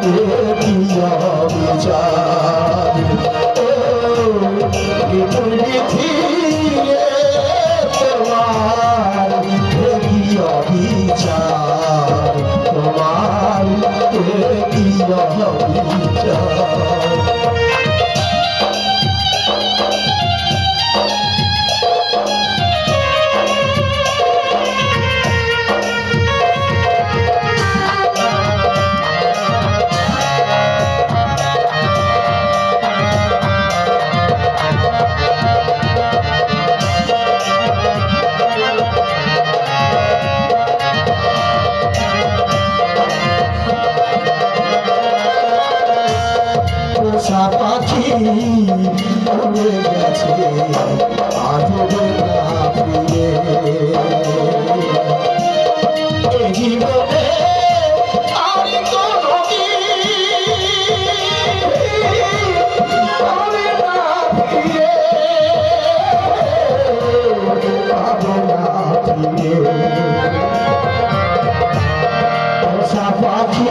ও পৃথিবী তোমার কি অবিচার তোমার কি অবিচার পাখি উড়ে গেছে আজবে না ফিরে জীবনে পাখি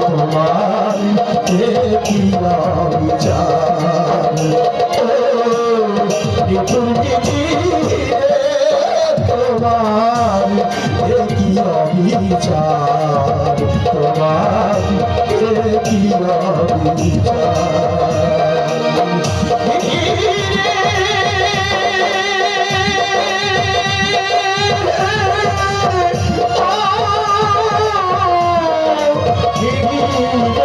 তোমার তোমার দেখি অবিচার Oh,